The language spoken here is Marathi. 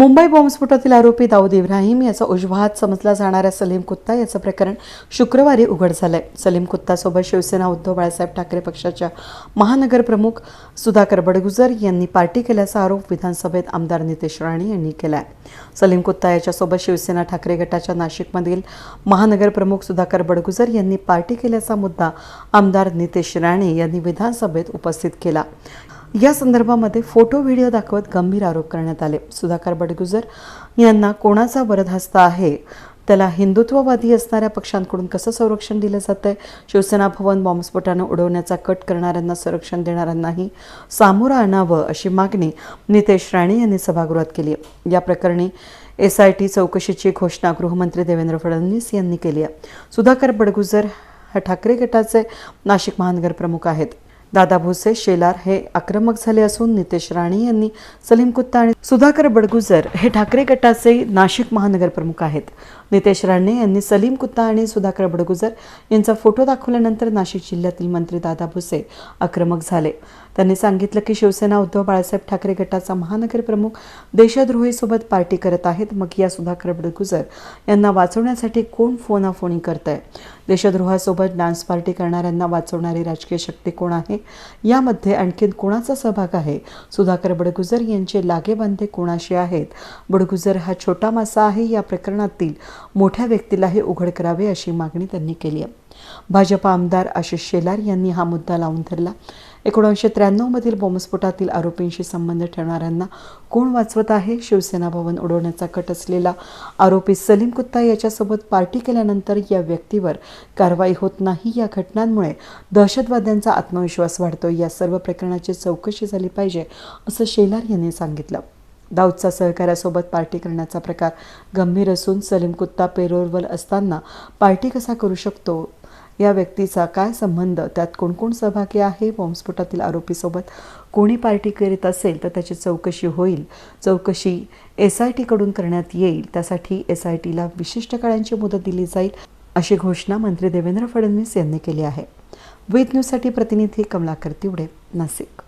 मुंबई बॉम्बस्फोटातील आरोपी दाऊद इब्राहिम याचा उजवा हात समजला जाणाऱ्या सलीम कुत्ता याचं प्रकरण शुक्रवारी उघड झालंय. सलीम कुत्तासोबत शिवसेना उद्धव बाळासाहेब ठाकरे पक्षाच्या महानगर प्रमुख सुधाकर बडगुजर यांनी पार्टी केल्याचा आरोप विधानसभेत आमदार नितेश राणे यांनी केलाय. सलीम कुत्ता याच्यासोबत शिवसेना ठाकरे गटाच्या नाशिकमधील महानगर प्रमुख सुधाकर बडगुजर यांनी पार्टी केल्याचा मुद्दा आमदार नितेश राणे यांनी विधानसभेत उपस्थित केला. या संदर्भामध्ये फोटो व्हिडिओ दाखवत गंभीर आरोप करण्यात आले. सुधाकर बडगुजर यांना कोणाचा वरदहस्त आहे? त्याला हिंदुत्ववादी असणाऱ्या पक्षांकडून कसं संरक्षण दिलं जातंय? शिवसेना भवन बॉम्बस्फोटानं उडवण्याचा कट करणाऱ्यांना संरक्षण देणाऱ्यांनाही सामोरं आणावं अशी मागणी नितेश राणे यांनी सभागृहात केली आहे. या प्रकरणी एस आय टी चौकशीची घोषणा गृहमंत्री देवेंद्र फडणवीस यांनी केली आहे. सुधाकर बडगुजर हा ठाकरे गटाचे नाशिक महानगर प्रमुख आहेत. दादा भुसे शेलार हे आक्रमक झाले असून नितेश राणे यांनी सलीम कुत्ता आणि सुधाकर बडगुजर हे ठाकरे गटाचे नाशिक महानगर प्रमुख आहेत. नितेश राणे यांनी सलीम कुत्ता आणि सुधाकर बडगुजर यांचा फोटो दाखवल्यानंतर नाशिक जिल्ह्यातील मंत्री दादा भुसे आक्रमक झाले. त्यांनी सांगितलं की शिवसेना उद्धव बाळासाहेब ठाकरे गटाचा महानगर प्रमुख देशद्रोहीसोबत पार्टी करत आहेत. मग या सुधाकर बडगुजर यांना वाचवण्यासाठी कोण फोनाफोनी करत आहे देशद्रोहासोबत डान्स पार्टी करणाऱ्यांना वाचवणारी राजकीय शक्ती कोण आहे? यामध्ये आणखीन कोणाचा सहभाग आहे? सुधाकर बडगुजर यांचे लागेबांधे कोणाशी आहेत? बडगुजर हा छोटा मासा आहे या प्रकरणातील मोठ्या व्यक्तीलाही उघड करावे अशी मागणी त्यांनी केली आहे. भाजपा आमदार आशिष शेलार यांनी हा मुद्दा लावून धरला. एकोणीसशे त्र्याण्णवमधील बॉम्बस्फोटातील आरोपींशी संबंध ठेवणाऱ्यांना कोण वाचवत आहे? शिवसेना भवन उडवण्याचा कट असलेला आरोपी सलीम कुत्ता याच्यासोबत पार्टी केल्यानंतर या व्यक्तीवर कारवाई होत नाही. या घटनांमुळे दहशतवाद्यांचा आत्मविश्वास वाढतो या सर्व प्रकरणाची चौकशी झाली पाहिजे असं शेलार यांनी सांगितलं. दाऊदचा सहकार्यासोबत पार्टी करण्याचा प्रकार गंभीर असून सलीम कुत्ता पेरोलवर असताना पार्टी कसा करू शकतो? या व्यक्तीचा काय संबंध? त्यात कोण कोण सहभागी आहे? बॉम्बस्फोटातील आरोपीसोबत कोणी पार्टी करीत असेल तर त्याची चौकशी होईल. चौकशी एस आय टीकडून करण्यात येईल. त्यासाठी एस आय टीला विशिष्ट काळांची मुदत दिली जाईल अशी घोषणा मंत्री देवेंद्र फडणवीस यांनी केली आहे. वेद न्यूजसाठी प्रतिनिधी कमलाकर तिवडे नाशिक.